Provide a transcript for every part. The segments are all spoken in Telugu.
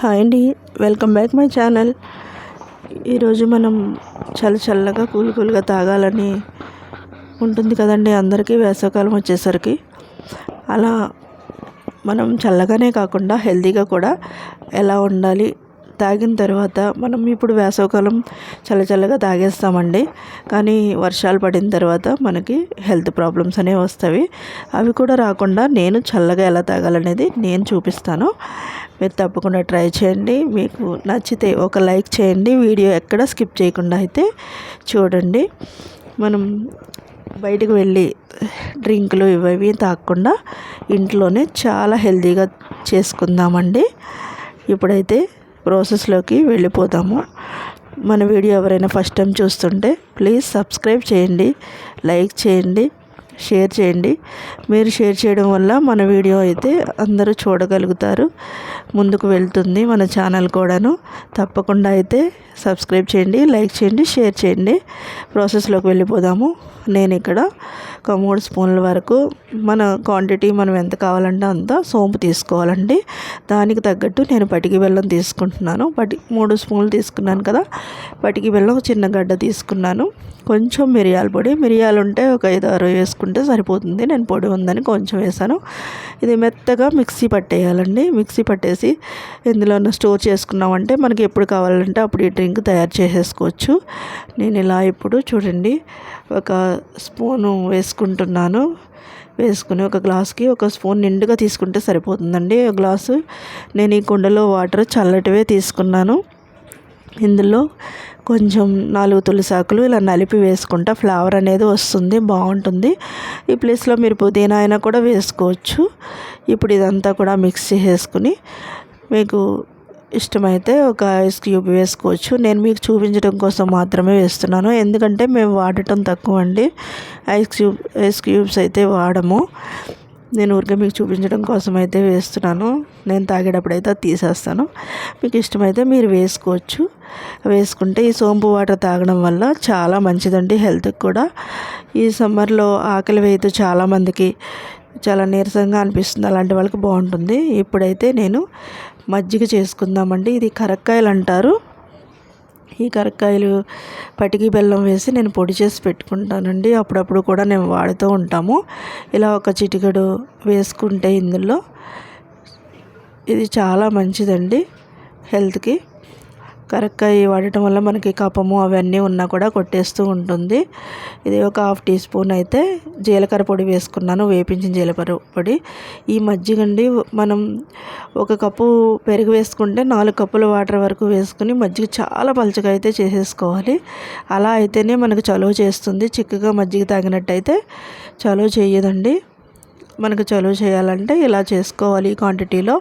హాయ్ అండి వెల్కమ్ బ్యాక్ మై ఛానల్. ఈరోజు మనం చల్ల చల్లగా కూల్ కూల్గా తాగాలని ఉంటుంది కదండి అందరికీ వేసవకాలం వచ్చేసరికి. అలా మనం చల్లగానే కాకుండా హెల్తీగా కూడా ఎలా ఉండాలి తాగిన తర్వాత మనం ఇప్పుడు వేసవకాలం చల్ల చల్లగా తాగేస్తామండి. కానీ వర్షాలు పడిన తర్వాత మనకి హెల్త్ ప్రాబ్లమ్స్ అనేవి వస్తాయి. అవి కూడా రాకుండా నేను చల్లగా ఎలా తాగాలనేది నేను చూపిస్తాను. మీరు తప్పకుండా ట్రై చేయండి. మీకు నచ్చితే ఒక లైక్ చేయండి. వీడియో ఎక్కడ స్కిప్ చేయకుండా అయితే చూడండి. మనం బయటకు వెళ్ళి డ్రింకులు ఇవి తాగకుండా ఇంట్లోనే చాలా హెల్తీగా చేసుకుందామండి. ఇప్పుడైతే ప్రాసెస్లోకి వెళ్ళిపోతాము మన వీడియో ఎవరైనా ఫస్ట్ టైం చూస్తుంటే ప్లీజ్ సబ్స్క్రైబ్ చేయండి లైక్ చేయండి. షేర్ చేయండి. మీరు షేర్ చేయడం వల్ల మన వీడియో అయితే అందరూ చూడగలుగుతారు. ముందుకు వెళ్తుంది మన ఛానల్ కూడాను. తప్పకుండా అయితే సబ్స్క్రైబ్ చేయండి లైక్ చేయండి షేర్ చేయండి. ప్రాసెస్లోకి వెళ్ళిపోదాము. నేను ఇక్కడ ఒక మూడు స్పూన్ల వరకు మన క్వాంటిటీ మనం ఎంత కావాలంటే అంత సోంపు తీసుకోవాలండి. దానికి తగ్గట్టు నేను పటికి బెల్లం తీసుకుంటున్నాను. పటి మూడు స్పూన్లు తీసుకున్నాను కదా. పటికి బెల్లం చిన్న గడ్డ తీసుకున్నాను. కొంచెం మిరియాల పొడి మిరియాలు ఉంటే ఒక ఐదు ఆరు వేసుకుంటే సరిపోతుంది. నేను పొడి ఉందని కొంచెం వేసాను. ఇది మెత్తగా మిక్సీ పట్టేయాలండి. మిక్సీ పట్టేసి ఇందులో స్టోర్ చేసుకున్నామంటే మనకి ఎప్పుడు కావాలంటే అప్పుడు ఈ డ్రింక్ తయారు చేసేసుకోవచ్చు. నేను ఇలా ఇప్పుడు చూడండి ఒక స్పూను వేసుకుంటున్నాను. వేసుకుని ఒక గ్లాస్కి ఒక స్పూన్ నిండుగా తీసుకుంటే సరిపోతుందండి. ఒక గ్లాసు నేను ఈ కుండలో వాటర్ చల్లటివే తీసుకున్నాను. ఇందులో కొంచెం నాలుగు తులసాకులు ఇలా నలిపి వేసుకుంటా ఫ్లేవర్ అనేది వస్తుంది బాగుంటుంది. ఈ ప్లేస్లో మీరు పుదీనా అయినా కూడా వేసుకోవచ్చు. ఇప్పుడు ఇదంతా కూడా మిక్స్ చేసేసుకుని మీకు ఇష్టమైతే ఒక ఐస్ క్యూబ్ వేసుకోవచ్చు. నేను మీకు చూపించడం కోసం మాత్రమే వేస్తున్నాను. ఎందుకంటే మేము వాడటం తక్కువ అండి ఐస్ క్యూబ్ ఐస్ క్యూబ్స్ అయితే వాడము. నేను ఊరికే మీకు చూపించడం కోసం అయితే వేస్తున్నాను. నేను తాగేటప్పుడు అయితే అది తీసేస్తాను. మీకు ఇష్టమైతే మీరు వేసుకోవచ్చు. వేసుకుంటే ఈ సోంపు వాటర్ తాగడం వల్ల చాలా మంచిదండి హెల్త్కి కూడా. ఈ సమ్మర్లో ఆకలి వేయితే చాలామందికి చాలా నీరసంగా అనిపిస్తుంది. అలాంటి వాళ్ళకి బాగుంటుంది. ఇప్పుడైతే నేను మజ్జిగ చేసుకుందామండి. ఇది కరక్కాయలు అంటారు. ఈ కరక్కాయలు పటికి బెల్లం వేసి నేను పొడి చేసి పెట్టుకుంటానండి. అప్పుడప్పుడు కూడా నేను వాడుతూ ఉంటాము. ఇలా ఒక చిటికెడు వేసుకుంటే ఇందులో ఇది చాలా మంచిదండి హెల్త్కి. కరక్కాయ వాడటం వల్ల మనకి కపము అవన్నీ ఉన్నా కూడా కొట్టేస్తూ ఉంటుంది. ఇది ఒక హాఫ్ టీ స్పూన్ అయితే జీలకర్ర పొడి వేసుకున్నాను వేపించిన జీలకర్ర పొడి. ఈ మజ్జిగండి మనం ఒక కప్పు పెరుగు వేసుకుంటే నాలుగు కప్పుల వాటర్ వరకు వేసుకుని మజ్జిగ చాలా పలుచగా అయితే చేసేసుకోవాలి. అలా అయితేనే మనకు చలువ చేస్తుంది. చిక్కగా మజ్జిగ తాగినట్టయితే చలువ చేయదండి. మనకు చలువ చేయాలంటే ఇలా చేసుకోవాలి ఈ క్వాంటిటీలో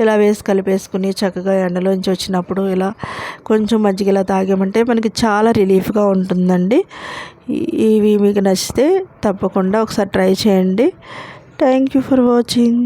ఇలా వేసి కలిపేసుకుని చక్కగా ఎండలోంచి వచ్చినప్పుడు ఇలా కొంచెం మజ్జిగ ఇలా తాగామంటే మనకి చాలా రిలీఫ్గా ఉంటుందండి. ఇవి మీకు నచ్చితే తప్పకుండా ఒకసారి ట్రై చేయండి. Thank you for watching